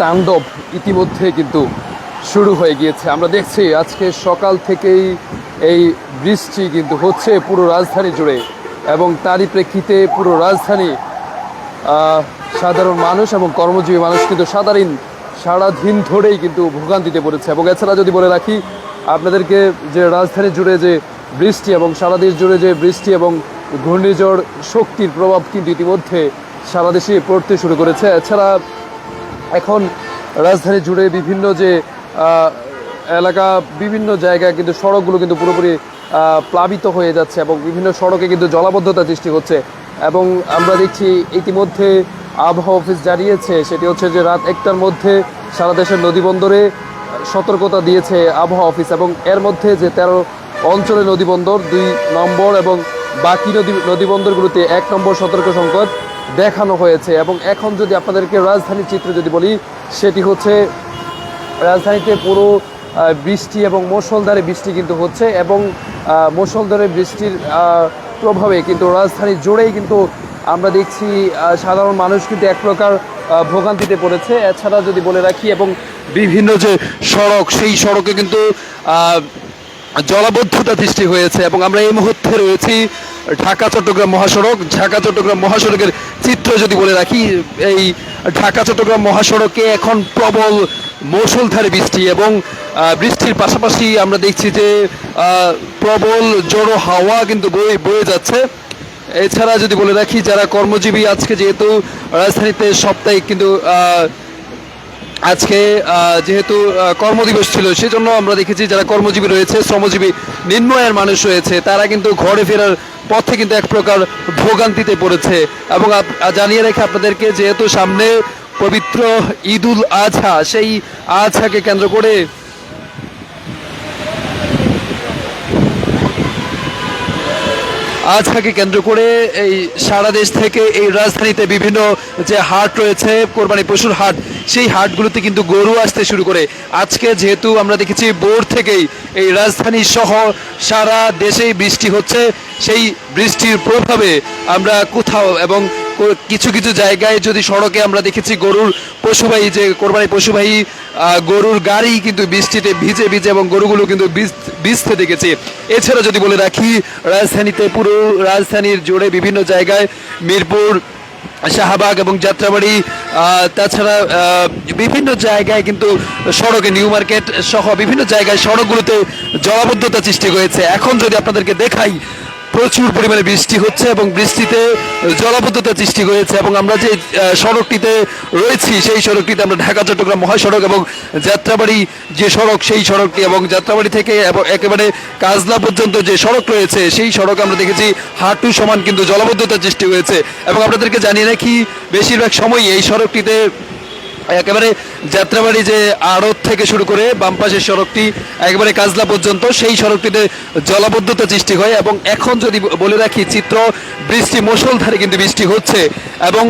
তাণ্ডব ইতিমধ্যে কিন্তু শুরু হয়ে গিয়েছে। আমরা দেখছি আজকে সকাল থেকেই এই বৃষ্টি কিন্তু হচ্ছে পুরো রাজধানী জুড়ে এবং তারই প্রেক্ষিতে পুরো রাজধানী সাধারণ মানুষ এবং কর্মজীবী মানুষ কিন্তু সাধারণ সারাদিন ধরেই কিন্তু ভোগান্তিতে পড়েছে। এবং এছাড়া যদি বলে রাখি, আপনাদেরকে যে রাজধানী জুড়ে যে বৃষ্টি এবং সারা দেশ জুড়ে যে বৃষ্টি এবং ঘূর্ণিঝড় শক্তির প্রভাব কিন্তু ইতিমধ্যে সারা দেশে পড়তে শুরু করেছে। এছাড়া এখন রাজধানী জুড়ে বিভিন্ন যে এলাকা, বিভিন্ন জায়গায় কিন্তু সড়কগুলো কিন্তু পুরোপুরি প্লাবিত হয়ে যাচ্ছে এবং বিভিন্ন সড়কে কিন্তু জলাবদ্ধতা সৃষ্টি হচ্ছে এবং আমরা দেখছি ইতিমধ্যে আবহাওয়া অফিস জানিয়েছে, সেটি হচ্ছে যে রাত একটার মধ্যে সারা দেশের নদীবন্দরে সতর্কতা দিয়েছে আবহাওয়া অফিস এবং এর মধ্যে যে তেরো অঞ্চলে নদীবন্দর দুই নম্বর এবং বাকি নদী নদীবন্দরগুলোতে এক নম্বর সতর্ক সংকট দেখানো হয়েছে এবং এখন যদি আপনাদেরকে রাজধানীর চিত্র যদি বলি সেটি হচ্ছে রাজধানীতে পুরো বৃষ্টি এবং মুষলধারে বৃষ্টি কিন্তু হচ্ছে এবং আহ, মুষলধারে বৃষ্টির প্রভাবে কিন্তু রাজধানী জুড়েই কিন্তু আমরা দেখছি সাধারণ মানুষ কিন্তু এক প্রকার ভোগান্তিতে পড়েছে। এছাড়া যদি বলে রাখি এবং বিভিন্ন যে সড়ক সেই সড়কে কিন্তু জলাবদ্ধতা সৃষ্টি হয়েছে এবং আমরা এই মুহূর্তে রয়েছি ঢাকা, চট্টগ্রাম মহাসড়ক। ঢাকা, চট্টগ্রাম মহাসড়কের চিত্র যদি বলে রাখি, এই ঢাকা, চট্টগ্রাম মহাসড়কে এখন প্রবল মৌসুলধারে বৃষ্টি এবং বৃষ্টির পাশাপাশি আমরা দেখছি যে প্রবল জড়ো হাওয়া কিন্তু বয়ে বয়ে যাচ্ছে। এছাড়া যদি বলে রাখি, যারা কর্মজীবী আজকে যেহেতু রাজধানীতে সপ্তাহে কিন্তু আজকে যেহেতু কর্মদিবস ছিল, সেজন্য আমরা দেখেছি যারা কর্মজীবী রয়েছে, শ্রমজীবী নিম্ন আয়ের মানুষ রয়েছে, তারা কিন্তু ঘরে ফেরার পথে কিন্তু এক প্রকার ভোগান্তিতে পড়েছে। এবং জানিয়ে রেখে আপনাদেরকে, যেহেতু সামনে পবিত্র ঈদুল আজহা সেই আজহাকে কেন্দ্র করে আজহাকে কেন্দ্র করে এই সারা দেশ থেকে এই রাজধানীতে বিভিন্ন যে হাট রয়েছে, কোরবানি পশুর হাট, সেই হাটগুলোতে কিন্তু গরু আসতে শুরু করে। আজকে যেহেতু আমরা দেখেছি বোর থেকেই এই রাজধানী সহ সারা দেশেই বৃষ্টি হচ্ছে, সেই বৃষ্টির প্রভাবে আমরা কোথাও এবং কিছু কিছু জায়গায় যদি সড়কে আমরা দেখেছি গরুর পশুবাহী যে কোরবানি পশুবাহী গরুর গাড়ি কিন্তু বৃষ্টিতে ভিজে ভিজে এবং গরুগুলো কিন্তু ভিজ- ভিজতে দেখেছি। এছাড়া যদি বলে রাখি, রাজধানীতে পুরো রাজধানীর জুড়ে বিভিন্ন জায়গায় মিরপুর, শাহবাগ এবং যাত্রাবাড়ি তাছাড়া বিভিন্ন জায়গায় কিন্তু সড়কে নিউ মার্কেট সহ বিভিন্ন জায়গায় সড়কগুলোতে জলাবদ্ধতা সৃষ্টি হয়েছে। এখন যদি আপনাদেরকে দেখাই প্রচুর পরিমাণে বৃষ্টি হচ্ছে এবং বৃষ্টিতে জলাবদ্ধতা সৃষ্টি হয়েছে এবং আমরা যে সড়কটিতে রয়েছি, সেই সড়কটিতে আমরা ঢাকা, চট্টগ্রাম মহাসড়ক এবং যাত্রাবাড়ি যে সড়ক, সেই সড়কটি এবং যাত্রাবাড়ি থেকে এবং একেবারে কাজলা পর্যন্ত যে সড়ক রয়েছে, সেই সড়ক আমরা দেখেছি হাঁটু সমান কিন্তু জলাবদ্ধতা সৃষ্টি হয়েছে এবং আপনাদেরকে জানিয়ে রাখি, বেশিরভাগ সময় এই সড়কটিতে একেবারে যাত্রাবাড়ি যে আড়ত থেকে শুরু করে বাম পাশের সড়কটি একেবারে কাজলা পর্যন্ত, সেই সড়কটিতে জলাবদ্ধতা সৃষ্টি হয় এবং এখন যদি বলে রাখি, চিত্র বৃষ্টি মুষলধারে কিন্তু বৃষ্টি হচ্ছে এবং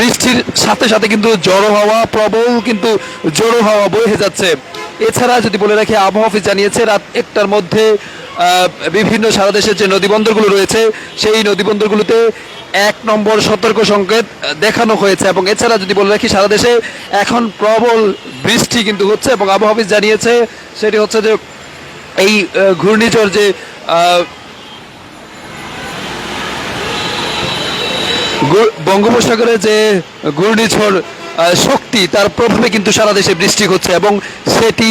বৃষ্টির সাথে সাথে কিন্তু জড়ো হওয়া, প্রবল কিন্তু জড়ো হওয়া বয়ে যাচ্ছে। এছাড়া যদি বলে রাখি, আবহাওয়া অফিস জানিয়েছে, রাত একটার মধ্যে বিভিন্ন সারা দেশের যে নদীবন্দরগুলো রয়েছে, সেই নদীবন্দরগুলোতে এক নম্বর সতর্ক সংকেত দেখানো হয়েছে এবং এছাড়া যদি বলে রাখি, সারা দেশে এখন প্রবল বৃষ্টি কিন্তু হচ্ছে এবং আবহাওয়া অফিস জানিয়েছে, সেটি হচ্ছে যে এই ঘূর্ণিঝড় যে বঙ্গোপসাগরে যে ঘূর্ণিঝড় শক্তি, তার প্রভাবে কিন্তু সারা দেশে বৃষ্টি হচ্ছে এবং সেটি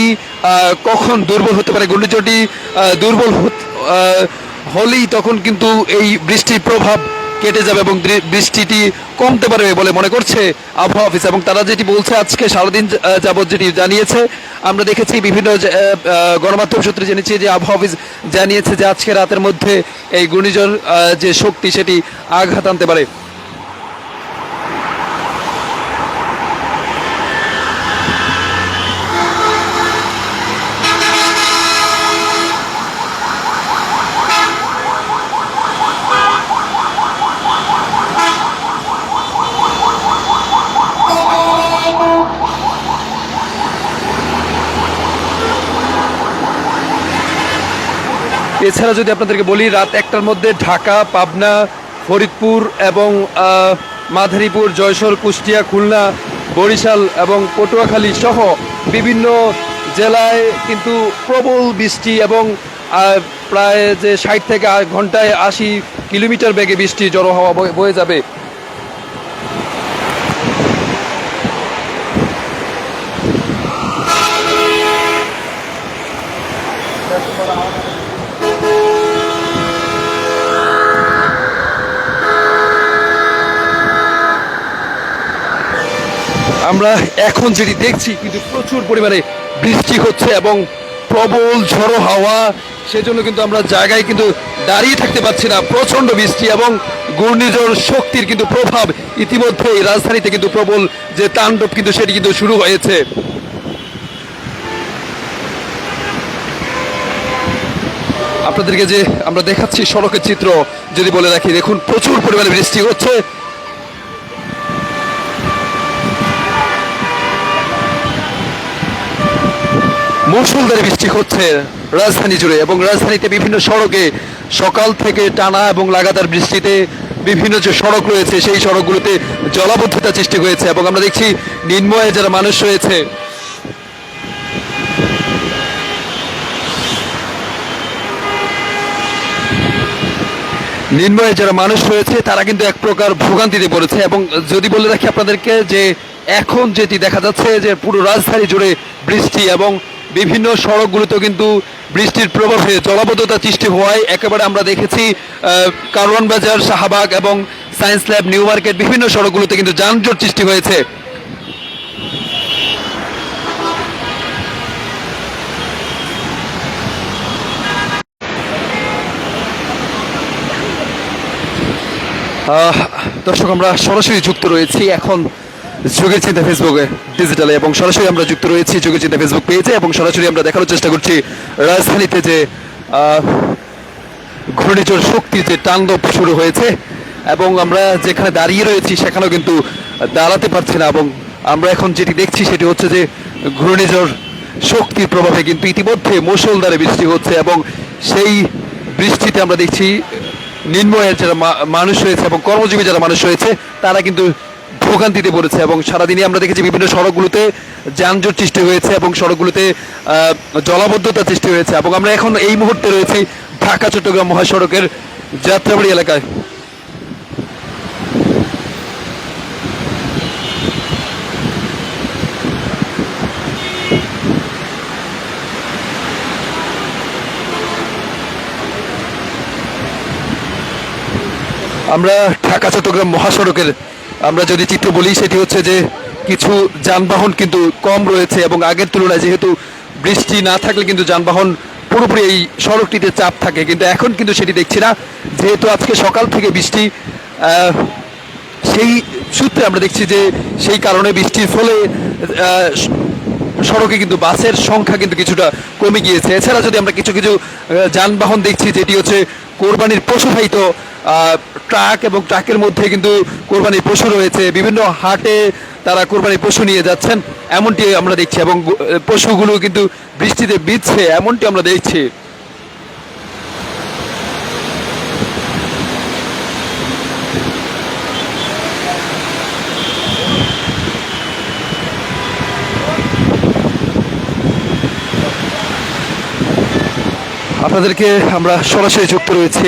কখন দুর্বল হতে পারে, ঘূর্ণিঝড়টি দুর্বল হলেই তখন কিন্তু এই বৃষ্টির প্রভাব কেটে যাবে এবং বৃষ্টিটি কমতে পারবে বলে মনে করছে আবহাওয়া অফিস। এবং তারা যেটি বলছে, আজকে সারাদিন যাবৎ যেটি জানিয়েছে, আমরা দেখেছি বিভিন্ন গণমাধ্যম সূত্রে জেনেছি যে আবহাওয়া অফিস জানিয়েছে যে আজকে রাতের মধ্যে এই ঘূর্ণিঝড় যে শক্তি, সেটি আঘাত আনতে পারে। এছাড়া যদি আপনাদেরকে বলি, রাত একটার মধ্যে ঢাকা, পাবনা, ফরিদপুর এবং মাধারীপুর জয়সর কুষ্টিয়া, খুলনা, বরিশাল এবং পটুয়াখালী সহ বিভিন্ন জেলায় কিন্তু প্রবল বৃষ্টি এবং প্রায় যে ষাট থেকে ঘন্টায় আশি কিলোমিটার বেগে বৃষ্টি জড়ো হওয়া বয়ে যাবে। আমরা এখন যেটি দেখছি, কিন্তু প্রচুর পরিমাণে বৃষ্টি হচ্ছে এবং প্রবল ঝড়ো হাওয়া, সেজন্য কিন্তু আমরা জায়গায় কিন্তু দাঁড়িয়ে থাকতে পারছি না। প্রচণ্ড বৃষ্টি এবং ঘূর্ণিঝড় শক্তির কিন্তু প্রভাব ইতিমধ্যে এই রাজধানীতে কিন্তু প্রবল যে তাণ্ডব কিন্তু সেটি কিন্তু শুরু হয়েছে। আপনাদেরকে যে আমরা দেখাচ্ছি সড়কের চিত্র, যদি বলে রাখি, দেখুন, প্রচুর পরিমাণে বৃষ্টি হচ্ছে। মুসুলধারে বৃষ্টি হচ্ছে রাজধানী জুড়ে এবং রাজধানীতে বিভিন্ন সড়কে সকাল থেকে টানা এবং লাগাতার বৃষ্টিতে বিভিন্ন যে সড়ক রয়েছে, সেই সড়কগুলোতে জলাবদ্ধতা সৃষ্টি হয়েছে এবং আমরা দেখছি নিম্নয়ে যারা মানুষ রয়েছে, নিম্নয়ে যারা মানুষ রয়েছে, তারা কিন্তু এক প্রকার ভোগান্তিতে পড়েছে এবং যদি বলে রাখি আপনাদেরকে যে এখন যেটি দেখা যাচ্ছে যে পুরো রাজধানী জুড়ে বৃষ্টি এবং বিভিন্ন সড়কগুলোতেও কিন্তু বৃষ্টির প্রভাবে জলাবদ্ধতা সৃষ্টি হওয়ায় একেবারে আমরা দেখেছি কারওয়ান বাজার, শাহবাগ এবং সায়েন্স ল্যাব, নিউ মার্কেট বিভিন্ন সড়কগুলোতে কিন্তু যানজট সৃষ্টি হয়েছে। দর্শক, আমরা সরাসরি যুক্ত রয়েছি এখন যুগের চিন্তা ফেসবুকে ডিজিটালে এবং সরাসরি আমরা যুক্ত রয়েছি যুগের চিন্তা ফেসবুক পেজে এবং সরাসরি আমরা দেখানোর চেষ্টা করছি রাজধানীতে যে ঘূর্ণিঝড় শক্তির যে তাণ্ডব শুরু হয়েছে, এবং আমরা যেখানে দাঁড়িয়ে রয়েছি সেখানেও কিন্তু দাঁড়াতে পারছি না, এবং আমরা এখন যেটি দেখছি সেটি হচ্ছে যে ঘূর্ণিঝড় শক্তির প্রভাবে কিন্তু ইতিমধ্যে মুষলধারে বৃষ্টি হচ্ছে, এবং সেই বৃষ্টিতে আমরা দেখছি নিম্নয়ের যারা মানুষ রয়েছে এবং কর্মজীবী যারা মানুষ রয়েছে, তারা কিন্তু ভোগান্তিতে পড়েছে এবং সারাদিনই আমরা দেখেছি বিভিন্ন সড়কগুলোতে যানজট সৃষ্টি হয়েছে এবং সড়কগুলোতে জলাবদ্ধতা সৃষ্টি হয়েছে এবং আমরা এখন এই মুহূর্তে রয়েছি ঢাকা, চট্টগ্রাম মহাসড়কের যাত্রাবাড়ি এলাকায়। আমরা ঢাকা, চট্টগ্রাম মহাসড়কের আমরা যদি চিত্র বলি, সেটি হচ্ছে যে কিছু যানবাহন কিন্তু কম রয়েছে এবং আগের তুলনায় যেহেতু বৃষ্টি না থাকলে কিন্তু যানবাহন পুরোপুরি এই সড়কটিতে চাপ থাকে। কিন্তু এখন কিন্তু সেটি দেখছি না। যেহেতু আজকে সকাল থেকে বৃষ্টি সেই সূত্রে আমরা দেখছি যে সেই কারণে বৃষ্টির ফলে সড়কে কিন্তু বাসের সংখ্যা কিন্তু কিছুটা কমে গিয়েছে। এছাড়া যদি আমরা কিছু কিছু যানবাহন দেখছি, যেটি হচ্ছে কোরবানির পশুবাহিত ট্রাক এবং ট্রাকের মধ্যে কিন্তু কোরবানির পশু রয়েছে। বিভিন্ন হাটে তারা কোরবানির পশু নিয়ে যাচ্ছেন। এমনটি আমরা দেখছি এবং পশুগুলো কিন্তু বৃষ্টিতে বিচ্ছে এমনটি আমরা দেখছি। আপনাদেরকে আমরা সরাসরি যুক্ত রয়েছে।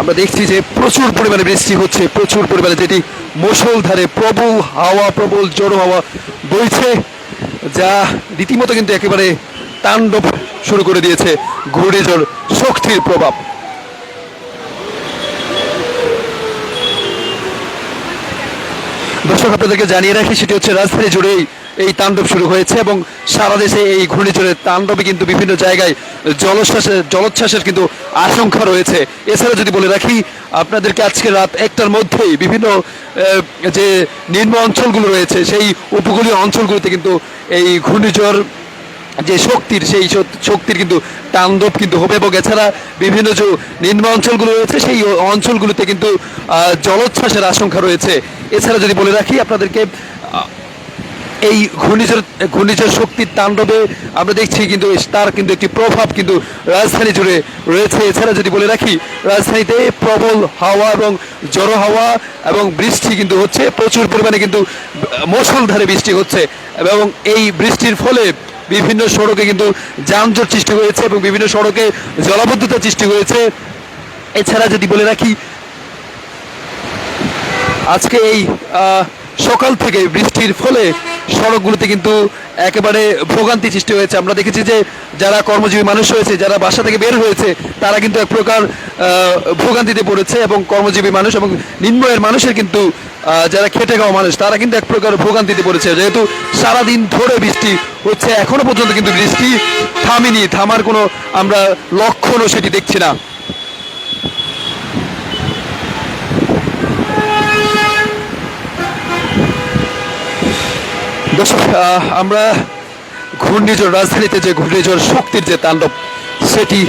আমরা দেখছি যে প্রচুর পরিমাণে বৃষ্টি হচ্ছে, প্রচুর পরিমাণে যেটি মুষলধারে প্রবল হাওয়া, প্রবল জড়ো হাওয়া বইছে, যা রীতিমতো কিন্তু একেবারে তাণ্ডব শুরু করে দিয়েছে ঘূর্ণিঝড় শক্তির প্রভাব। দর্শক, আপনাদেরকে জানিয়ে রাখি, সেটি হচ্ছে রাজধানী জুড়েই এই তাণ্ডব শুরু হয়েছে এবং সারা দেশে এই ঘূর্ণিঝড়ের তাণ্ডবে কিন্তু বিভিন্ন জায়গায় জলোচ্ছ্বাসের জলোচ্ছ্বাসের কিন্তু আশঙ্কা রয়েছে। এছাড়া যদি বলে রাখি, আপনাদেরকে আজকে রাত একটার মধ্যেই বিভিন্ন যে নিম্ন অঞ্চলগুলো রয়েছে, সেই উপকূলীয় অঞ্চলগুলোতে কিন্তু এই ঘূর্ণিঝড় যে শক্তির, সেই শক্তির কিন্তু তাণ্ডব কিন্তু হবে এবং এছাড়া বিভিন্ন যে নিম্ন অঞ্চলগুলো রয়েছে, সেই অঞ্চলগুলোতে কিন্তু জলোচ্ছ্বাসের আশঙ্কা রয়েছে। এছাড়া যদি বলে রাখি, আপনাদেরকে এই ঘূর্ণিঝড় ঘূর্ণিঝড় শক্তির তাণ্ডবে আমরা দেখছি কিন্তু তার কিন্তু একটি প্রভাব কিন্তু রাজধানী জুড়ে রয়েছে। এছাড়া যদি বলে রাখি, রাজধানীতে প্রবল হাওয়া এবং জড়ো হাওয়া এবং বৃষ্টি কিন্তু হচ্ছে, প্রচুর পরিমাণে কিন্তু মুষলধারে বৃষ্টি হচ্ছে এবং এই বৃষ্টির ফলে বিভিন্ন সড়কে কিন্তু যানজট সৃষ্টি হয়েছে এবং বিভিন্ন সড়কে জলাবদ্ধতা সৃষ্টি হয়েছে। এছাড়া যদি বলে রাখি, আজকে এই সকাল থেকে বৃষ্টির ফলে সড়কগুলোতে কিন্তু একেবারে ভোগান্তি সৃষ্টি হয়েছে। আমরা দেখেছি যে যারা কর্মজীবী মানুষ হয়েছে যারা বাসা থেকে বের হয়েছে, তারা কিন্তু এক প্রকার ভোগান্তিতে পড়েছে এবং কর্মজীবী মানুষ এবং নিম্নয়ের মানুষের কিন্তু যারা খেটে খাওয়া মানুষ, তারা কিন্তু এক প্রকার ভোগান্তিতে পড়েছে। যেহেতু সারাদিন ধরে বৃষ্টি হচ্ছে, এখনও পর্যন্ত কিন্তু বৃষ্টি থামেনি, থামার কোনো আমরা লক্ষণও সেটি দেখছি না। দর্শক আমরা ঘূর্ণিঝড়, রাজধানীতে যে ঘূর্ণিঝড় শক্তির যে তাণ্ডব, সেটি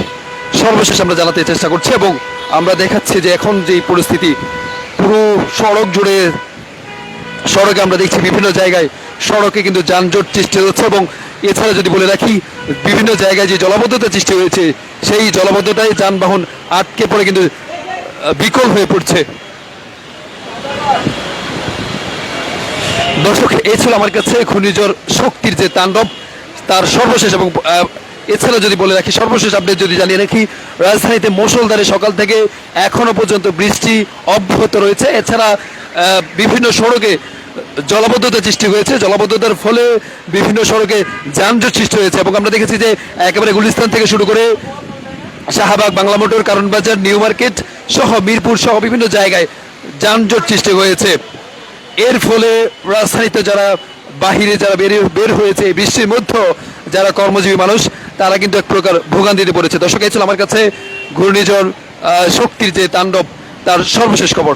সর্বশেষ আমরা জানাতে চেষ্টা করছি এবং আমরা দেখাচ্ছি যে এখন যে পরিস্থিতি, পুরো সড়ক জুড়ে সড়কে আমরা দেখছি বিভিন্ন জায়গায় সড়কে কিন্তু যানজট সৃষ্টি হচ্ছে এবং এছাড়া যদি বলে রাখি, বিভিন্ন জায়গায় যে জলাবদ্ধতা সৃষ্টি হয়েছে, সেই জলাবদ্ধতায় যানবাহন আটকে পড়ে কিন্তু বিকল হয়ে পড়ছে। দর্শক এই ছিল আমার কাছে ঘূর্ণিঝড় শক্তির যে তাণ্ডব, তার সর্বশেষ এবং এছাড়া যদি বলে রাখি, সর্বশেষ আপডেট যদি জানিয়ে রাখি, রাজধানীতে মুষলধারে সকাল থেকে এখনও পর্যন্ত বৃষ্টি অব্যাহত রয়েছে। এছাড়া বিভিন্ন সড়কে জলাবদ্ধতা সৃষ্টি হয়েছে। জলাবদ্ধতার ফলে বিভিন্ন সড়কে যানজট সৃষ্টি হয়েছে এবং আমরা দেখেছি যে একেবারে গুলিস্তান থেকে শুরু করে শাহবাগ, বাংলা মোটর, কারণ বাজার, নিউ মার্কেট সহ মিরপুর সহ বিভিন্ন জায়গায় যানজট সৃষ্টি হয়েছে। এর ফলে রাজধানীতে যারা বাহিরে যারা বের বের হয়েছে বিশ্বের মধ্যে যারা কর্মজীবী মানুষ, তারা কিন্তু এক প্রকার ভোগান্তিতে পড়েছে। দর্শক, এই ছিল আমার কাছে ঘূর্ণিঝড় শক্তির যে তাণ্ডব, তার সর্বশেষ খবর।